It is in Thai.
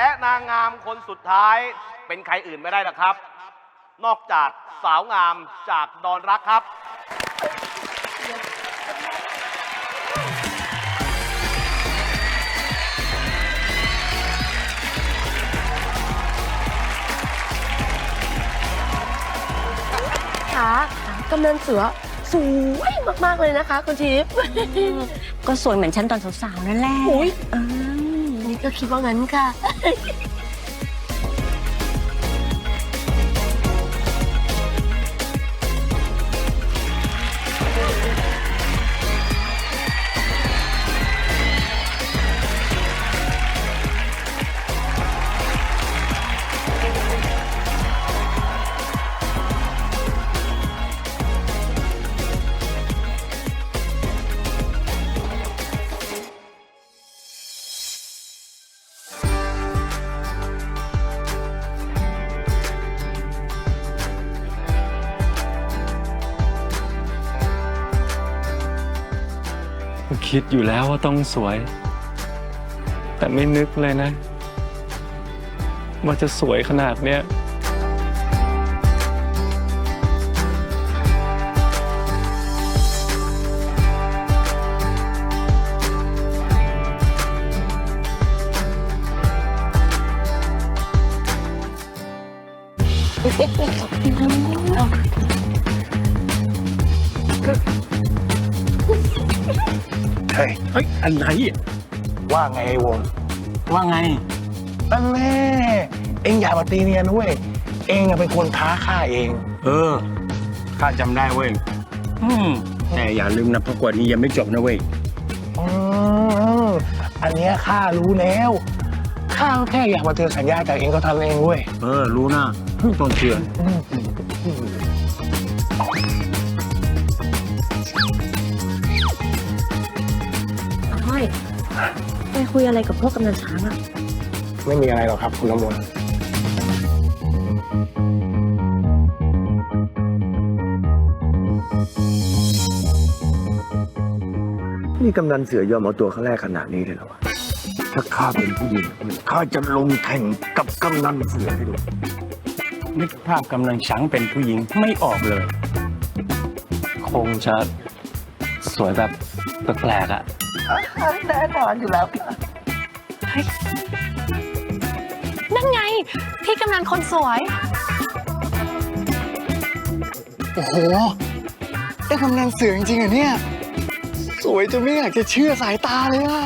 และนางงามคนสุดท้ายเป็นใครอื่นไม่ได้หรอกครับ นอกจากสาวงามจากดอนรักครับขากำนันเสือสวยมาก ๆ เลยนะคะ คุณทิพย์ ก็สวยเหมือนฉันตอนสาวๆนั่นแหละ อุ๊ย เออ นี่ก็คิดว่ คิดอยู่แล้วว่าต้องสวย แต่ไม่นึกเลยนะ ว่าจะสวยขนาดเนี้ย เฮ้ยเฮ้ยอะไรว่าไงไอ้วงว่าไงอันแน่เอ็งอย่ามาตีเนียนเว้ยเอ็งอะเป็นคนท้าข้าเองเออข้าจำได้เว้ยอืมแต่อย่าลืมนะประกวดนี้ยังไม่จบนะเว้ยอืมอันเนี้ยข้ารู้แล้วข้าก็แค่อยากมาเตือนสัญญาจากเองก็ทำเองเว้ยเออรู้นะต้องเชื่อห้ คุยอะไรกับพวกกำนันช้างอะไม่มีอะไรหรอกครับ คุณน้ำมนต์นี่กำนันเสือยอมเอาตัวเขาแรกขนาดนี้เลยเหรอวะถ้าข้าเป็นผู้หญิงข้าจะลงแข่งกับกำนันเสือให้ดูนึกภาพกำลังช้างเป็นผู้หญิงไม่ออกเลย คงจะสวยแบบแปลกๆอะ แน่นอนอยู่แล้วนั่นไง พี่กำนันคนสวย โอ้โห ได้กำนันเสือจริงๆเหรอเนี่ย สวยจนไม่อยากจะเชื่อสายตาเลยอะ